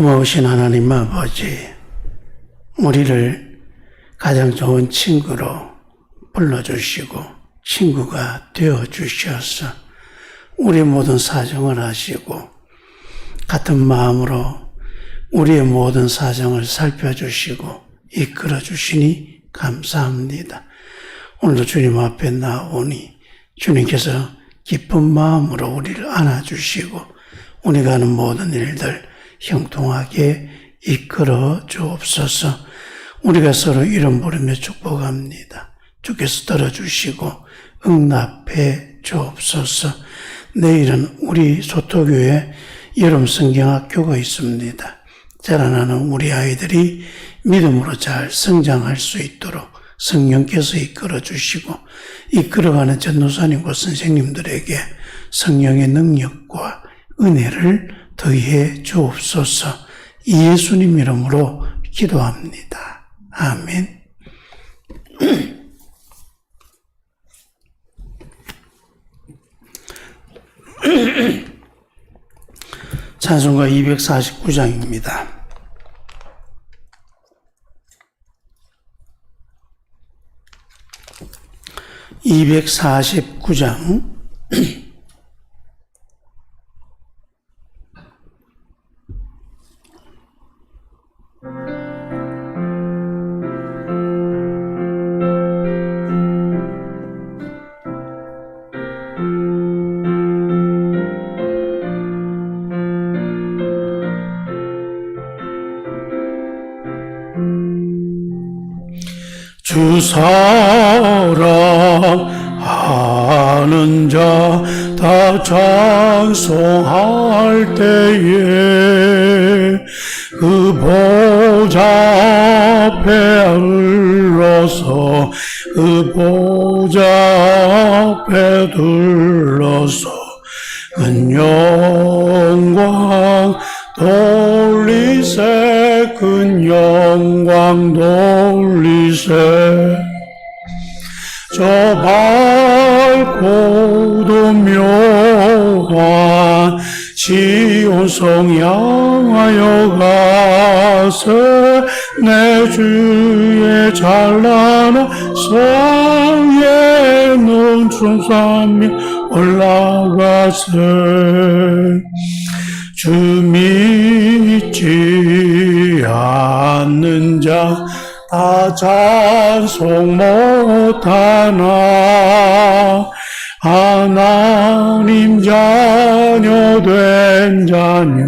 고마우신 하나님 아버지, 우리를 가장 좋은 친구로 불러주시고 친구가 되어 주셔서 우리 모든 사정을 아시고 같은 마음으로 우리의 모든 사정을 살펴주시고 이끌어 주시니 감사합니다. 오늘도 주님 앞에 나오니 주님께서 기쁜 마음으로 우리를 안아주시고 우리가 하는 모든 일들 형통하게 이끌어 주옵소서 우리가 서로 이름 부르며 축복합니다. 주께서 들어주시고 응답해 주옵소서 내일은 우리 소토교회 여름 성경학교가 있습니다. 자라나는 우리 아이들이 믿음으로 잘 성장할 수 있도록 성령께서 이끌어 주시고 이끌어가는 전도사님과 선생님들에게 성령의 능력과 은혜를 더해 주옵소서 예수님 이름으로 기도합니다. 아멘. 찬송가 249장입니다. 249장 자 다 찬송할 때에 그 보좌 앞에 흘러서 그 보좌 앞에 둘러서 큰 영광 돌리세 큰 영광 돌리세 저 밝고도 묘한 지온성 향하여 가세 내 주의 찬란한 성에 눈 충삼며 올라가세 주 믿지 않는 자 다 찬송 못하나 하나님 자녀 된 자녀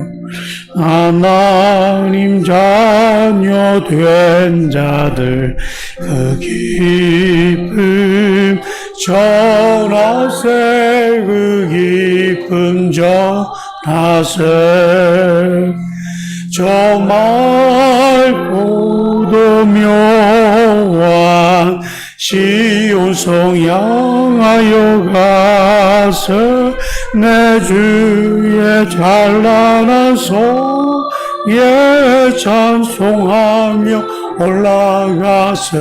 하나님 자녀 된 자들 그 기쁨 전하세 그 기쁨 전하세. 저 맑고도 묘한 시온성 향하여 가서 내 주의 찬란한 성에 찬송하며 올라가세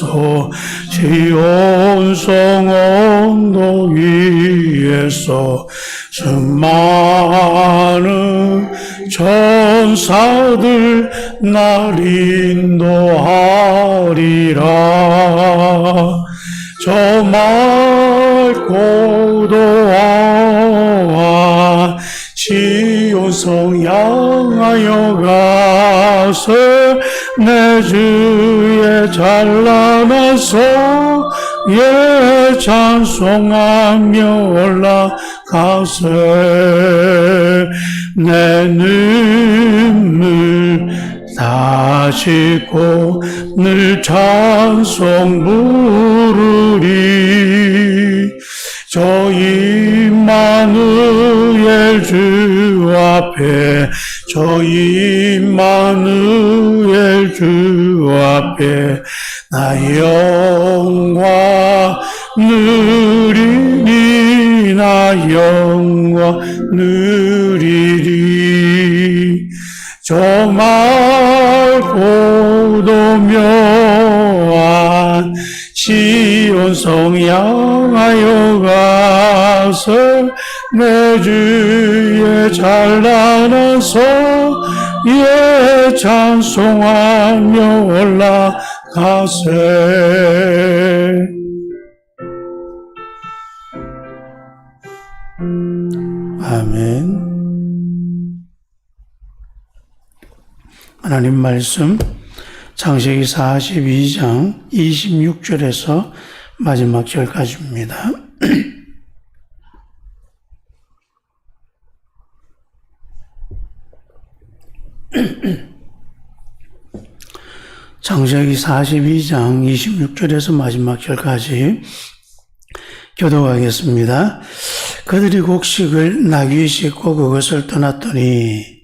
위에서 시온성 언덕 위에서 수많은 천사들 날 인도하리라. 저 맑고도 한 시온성 향하여 가서 내 주 의 찬란한 성에 찬송하며 올라가세. 내 눈물 다 싣고 늘 찬송 부르리. 저 임마누엘 주 앞에 저 임마누엘 주 앞에 나 영광 누리니 나 영광 누리리. 정말 고도 묘한 시온 성 향하여 가서 내 주의 찬란한 성에 찬송하며 올라가세 아멘 하나님 말씀 창세기 42장 26절에서 마지막 절까지입니다. 창세기 42장 26절에서 마지막 절까지 교도하겠습니다. 그들이 곡식을 나귀에 싣고 그것을 떠났더니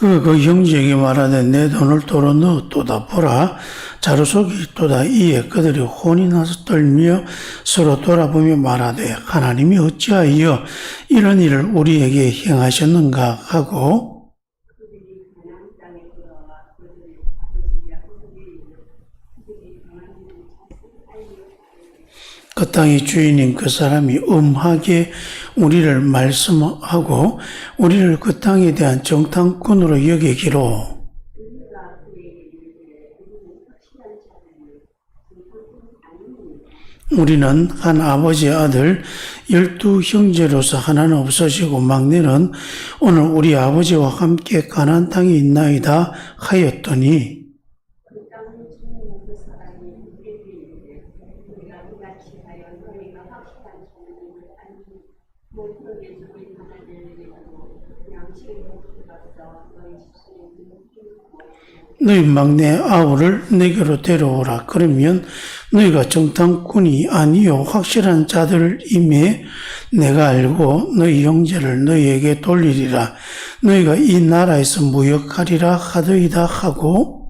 그, 그 형제에게 말하되 내 돈을 도로 넣었도다 보라. 자루 속에 있도다. 이에 그들이 혼이 나서 떨며 서로 돌아보며 말하되 하나님이 어찌하여 이런 일을 우리에게 행하셨는가? 하고 그 땅의 주인인 그 사람이 음하게 우리를 말씀하고 우리를 그 땅에 대한 정탐꾼으로 여기기로. 우리는 한 아버지의 아들 열두 형제로서 하나는 없어지고 막내는 오늘 우리 아버지와 함께 가나안 땅에 있나이다 하였더니 너희 막내 아우를 내게로 데려오라. 그러면 너희가 정탐꾼이 아니요 확실한 자들임에 내가 알고 너희 형제를 너희에게 돌리리라. 너희가 이 나라에서 무역하리라 하더이다 하고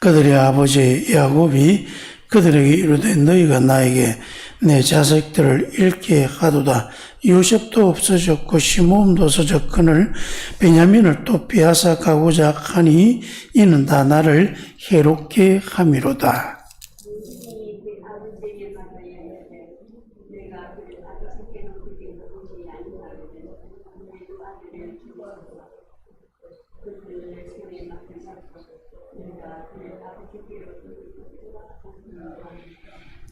그들의 아버지 야곱이 그들에게 이르되 너희가 나에게 내 자식들을 잃게 하도다. 요셉도 없어졌고 시몬도 없어져 그늘 베냐민을 또 빼앗아 가고자 하니 이는 다 나를 해롭게 함이로다.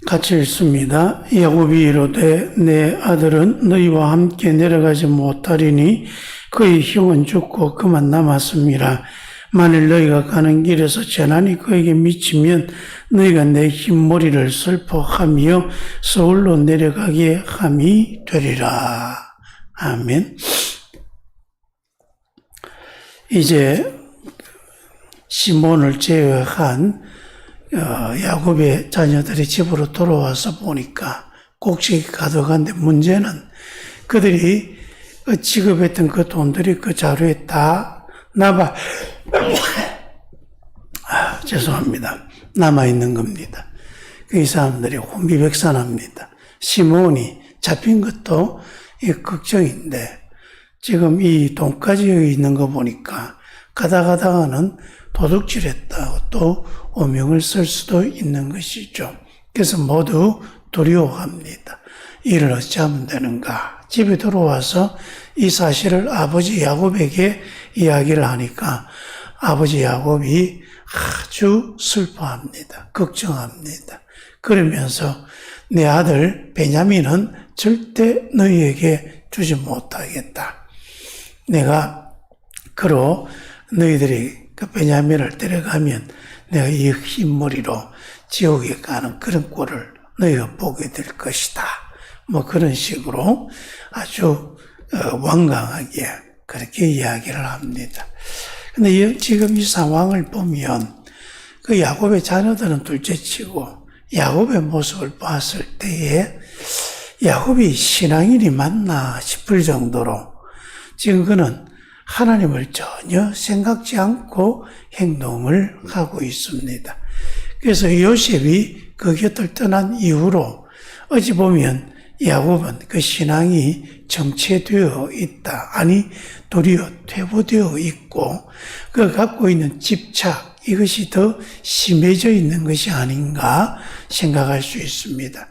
같이 읽습니다. 야곱이 이르되 내 아들은 너희와 함께 내려가지 못하리니 그의 형은 죽고 그만 남았습니다. 만일 너희가 가는 길에서 재난이 그에게 미치면 너희가 내 흰머리를 슬퍼하며 서울로 내려가게 함이 되리라. 아멘. 이제 시몬을 제외한 어, 야곱의 자녀들이 집으로 돌아와서 보니까 곡식이 가득한데 문제는 그들이 그 지급했던 그 돈들이 그 자루에 다 남아, 아, 죄송합니다. 남아 있는 겁니다. 그이 사람들이 혼비백산합니다. 시몬이 잡힌 것도 이 걱정인데 지금 이 돈까지 여기 있는 거 보니까 가다 가다가는 도둑질했다고 또 오명을 쓸 수도 있는 것이죠. 그래서 모두 두려워합니다. 이를 어찌하면 되는가? 집에 들어와서 이 사실을 아버지 야곱에게 이야기를 하니까 아버지 야곱이 아주 슬퍼합니다. 걱정합니다. 그러면서 내 아들 베냐민은 절대 너희에게 주지 못하겠다. 내가 그로 너희들이 그 베냐민을 데려가면 내가 이 흰머리로 지옥에 가는 그런 꼴을 너희가 보게 될 것이다. 뭐 그런 식으로 아주 어, 완강하게 그렇게 이야기를 합니다. 근데 이- 지금 이 상황을 보면 그 야곱의 자녀들은 둘째치고 야곱의 모습을 봤을 때에 야곱이 신앙인이 맞나 싶을 정도로 지금 그는 하나님을 전혀 생각지 않고 행동을 하고 있습니다. 그래서 요셉이 그 곁을 떠난 이후로 어찌 보면 야곱은 그 신앙이 정체되어 있다. 아니, 도리어 퇴보되어 있고, 그 갖고 있는 집착, 이것이 더 심해져 있는 것이 아닌가 생각할 수 있습니다.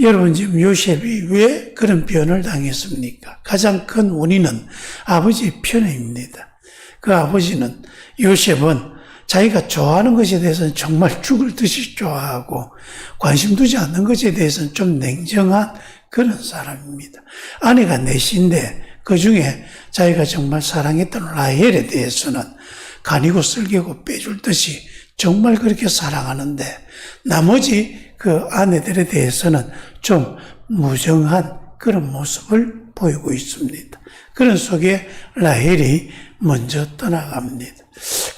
여러분, 지금 요셉이 왜 그런 변을 당했습니까? 가장 큰 원인은 아버지의 편애입니다. 그 아버지는 요셉은 자기가 좋아하는 것에 대해서는 정말 죽을 듯이 좋아하고 관심 두지 않는 것에 대해서는 좀 냉정한 그런 사람입니다. 아내가 넷인데 그 중에 자기가 정말 사랑했던 라헬에 대해서는 간이고 쓸개고 빼줄 듯이 정말 그렇게 사랑하는데 나머지 그 아내들에 대해서는 좀 무정한 그런 모습을 보이고 있습니다. 그런 속에 라헬이 먼저 떠나갑니다.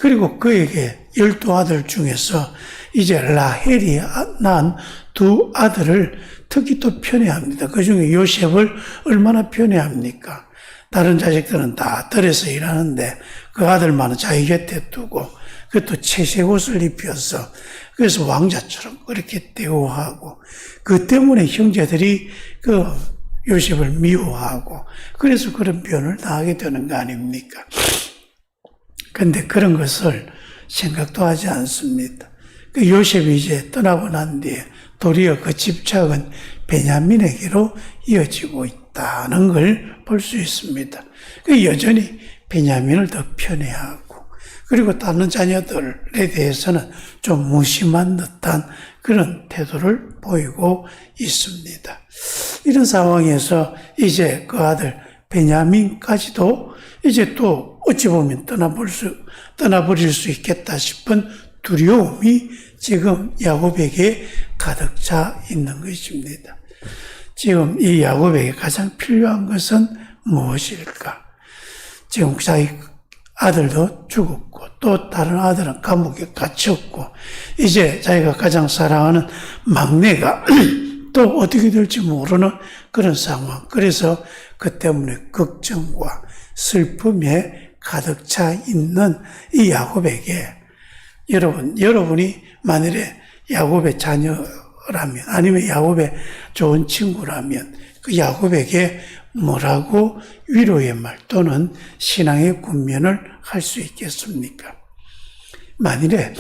그리고 그에게 열두 아들 중에서 이제 라헬이 낳은 두 아들을 특히 또 편애합니다. 그 중에 요셉을 얼마나 편애합니까? 다른 자식들은 다 들에서 일하는데 그 아들만은 자기 곁에 두고 그것도 채색 옷을 입혀서 그래서 왕자처럼 그렇게 대우하고 그 때문에 형제들이 그 요셉을 미워하고 그래서 그런 변을 당하게 되는 거 아닙니까? 근데 그런 것을 생각도 하지 않습니다. 그 요셉이 이제 떠나고 난 뒤에 도리어 그 집착은 베냐민에게로 이어지고 있다 는 걸 볼 수 있습니다. 그 여전히 베냐민을 더 편애하고 그리고 다른 자녀들에 대해서는 좀 무심한 듯한 그런 태도를 보이고 있습니다. 이런 상황에서 이제 그 아들 베냐민까지도 이제 또 어찌 보면 떠나볼 수, 떠나버릴 수 있겠다 싶은 두려움이 지금 야곱에게 가득 차 있는 것입니다. 지금 이 야곱에게 가장 필요한 것은 무엇일까? 지금 자기 아들도 죽었고 또 다른 아들은 감옥에 갇혔고 이제 자기가 가장 사랑하는 막내가 또 어떻게 될지 모르는 그런 상황. 그래서 그 때문에 걱정과 슬픔에 가득 차 있는 이 야곱에게 여러분, 여러분이 만일에 야곱의 자녀 라면 아니면 야곱의 좋은 친구라면 그 야곱에게 뭐라고 위로의 말 또는 신앙의 군면을 할 수 있겠습니까? 만일에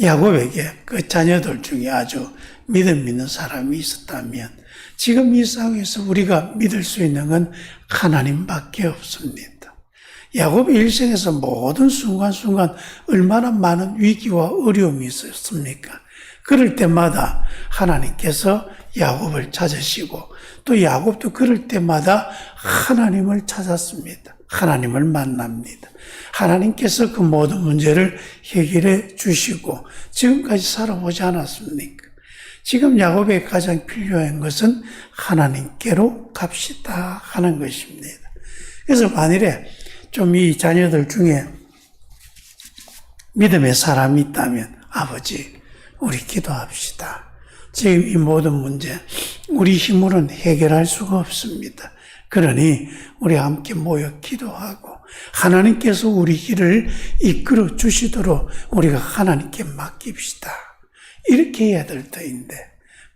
야곱에게 그 자녀들 중에 아주 믿음 있는 사람이 있었다면 지금 이 상황에서 우리가 믿을 수 있는 건 하나님밖에 없습니다. 야곱의 일생에서 모든 순간순간 얼마나 많은 위기와 어려움이 있었습니까? 그럴 때마다 하나님께서 야곱을 찾으시고 또 야곱도 그럴 때마다 하나님을 찾았습니다. 하나님을 만납니다. 하나님께서 그 모든 문제를 해결해 주시고 지금까지 살아보지 않았습니까? 지금 야곱에 가장 필요한 것은 하나님께로 갑시다 하는 것입니다. 그래서 만일에 좀 이 자녀들 중에 믿음의 사람이 있다면 아버지 우리 기도합시다. 지금 이 모든 문제 우리 힘으로는 해결할 수가 없습니다. 그러니 우리 함께 모여 기도하고 하나님께서 우리 길을 이끌어 주시도록 우리가 하나님께 맡깁시다. 이렇게 해야 될 터인데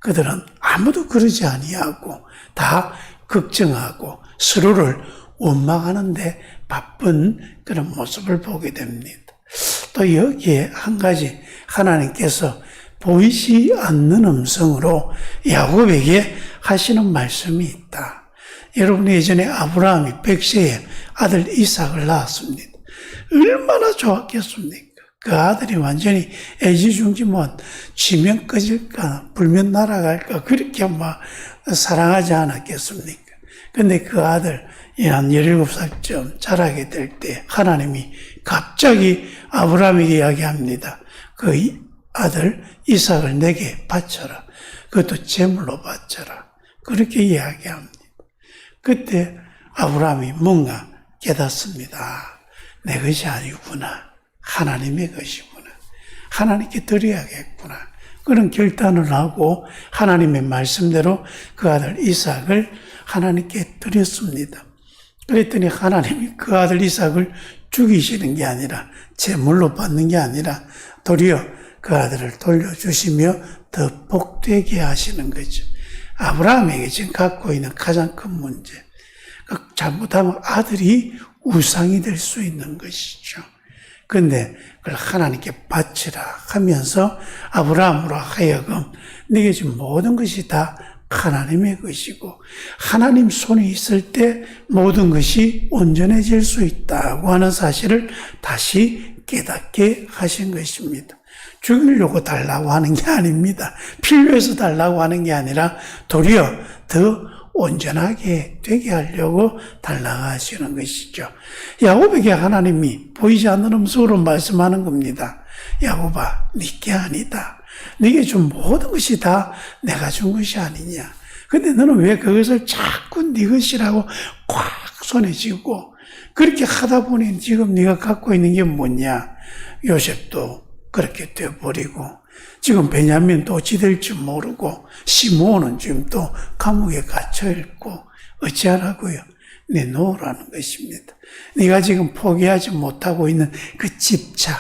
그들은 아무도 그러지 아니하고 다 걱정하고 서로를 원망하는데 바쁜 그런 모습을 보게 됩니다. 또 여기에 한 가지 하나님께서 보이지 않는 음성으로 야곱에게 하시는 말씀이 있다. 여러분 예전에 아브라함이 백세에 아들 이삭을 낳았습니다. 얼마나 좋았겠습니까? 그 아들이 완전히 애지중지면 지면 꺼질까 불면 날아갈까 그렇게 막 사랑하지 않았겠습니까? 근데 그 아들, 한 17살쯤 자라게 될 때 하나님이 갑자기 아브라함에게 이야기합니다. 그 이- 아들 이삭을 내게 바쳐라. 그것도 제물로 바쳐라. 그렇게 이야기합니다. 그때 아브라함이 뭔가 깨닫습니다. 내 것이 아니구나. 하나님의 것이구나. 하나님께 드려야겠구나. 그런 결단을 하고 하나님의 말씀대로 그 아들 이삭을 하나님께 드렸습니다. 그랬더니 하나님이 그 아들 이삭을 죽이시는 게 아니라 제물로 받는 게 아니라 도리어 그 아들을 돌려주시며 더 복되게 하시는 거죠. 아브라함에게 지금 갖고 있는 가장 큰 문제. 그 잘못하면 아들이 우상이 될 수 있는 것이죠. 근데 그걸 하나님께 바치라 하면서 아브라함으로 하여금 네게 준 모든 것이 다 하나님의 것이고 하나님 손이 있을 때 모든 것이 온전해질 수 있다고 하는 사실을 다시 깨닫게 하신 것입니다. 죽이려고 달라고 하는 게 아닙니다. 필요해서 달라고 하는 게 아니라 도리어 더 온전하게 되게 하려고 달라고 하시는 것이죠. 야곱에게 하나님이 보이지 않는 음성으로 말씀하는 겁니다. 야곱아, 네게 아니다. 네게 준 모든 것이 다 내가 준 것이 아니냐. 근데 너는 왜 그것을 자꾸 네 것이라고 꽉 손에 쥐고 그렇게 하다 보니 지금 네가 갖고 있는 게 뭐냐? 요셉도 그렇게 되어버리고 지금 베냐민도 어찌 될지 모르고 시므온은 지금 또 감옥에 갇혀 있고 어찌하라고요? 내놓으라는 것입니다. 네가 지금 포기하지 못하고 있는 그 집착,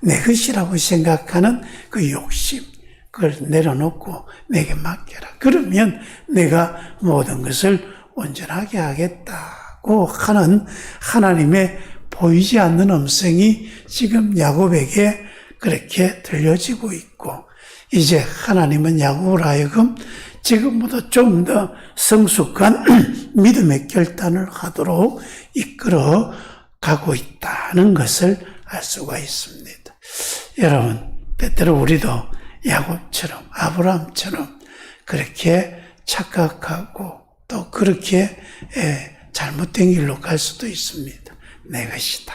내 것이라고 생각하는 그 욕심, 그걸 내려놓고 내게 맡겨라. 그러면 내가 모든 것을 온전하게 하겠다고 하는 하나님의 보이지 않는 음성이 지금 야곱에게 그렇게 들려지고 있고, 이제 하나님은 야곱을 하여금 지금보다 좀 더 성숙한 믿음의 결단을 하도록 이끌어 가고 있다는 것을 알 수가 있습니다. 여러분, 때때로 우리도 야곱처럼, 아브라함처럼 그렇게 착각하고 또 그렇게 예, 잘못된 길로 갈 수도 있습니다. 내 것이다.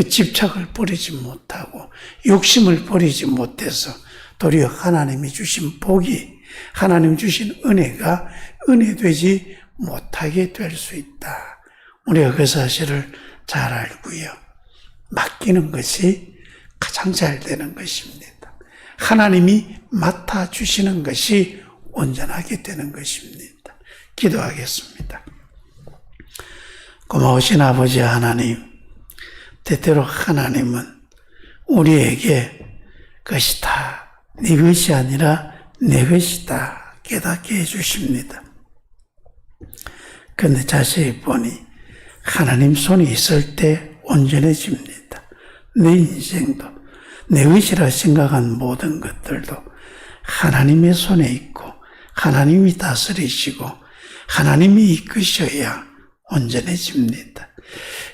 그 집착을 버리지 못하고 욕심을 버리지 못해서 도리어 하나님이 주신 복이 하나님 주신 은혜가 은혜되지 못하게 될 수 있다. 우리가 그 사실을 잘 알고요. 맡기는 것이 가장 잘 되는 것입니다. 하나님이 맡아주시는 것이 온전하게 되는 것입니다. 기도하겠습니다. 고마우신 아버지 하나님, 때때로 하나님은 우리에게 그것이 다 네 것이 아니라 내 것이다 깨닫게 해주십니다. 근데 자세히 보니 하나님 손이 있을 때 온전해집니다. 내 인생도 내 것이라 생각한 모든 것들도 하나님의 손에 있고 하나님이 다스리시고 하나님이 이끄셔야 온전해집니다.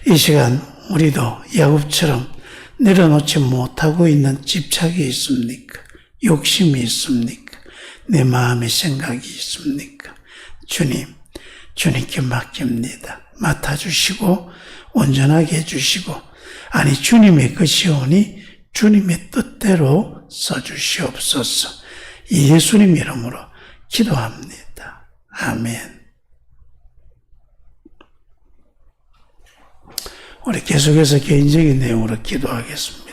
이 시간 우리도 야곱처럼 내려놓지 못하고 있는 집착이 있습니까? 욕심이 있습니까? 내 마음의 생각이 있습니까? 주님, 주님께 맡깁니다. 맡아주시고 온전하게 해주시고 아니 주님의 것이오니 주님의 뜻대로 써주시옵소서 예수님 이름으로 기도합니다. 아멘. 우리 계속해서 개인적인 내용으로 기도하겠습니다.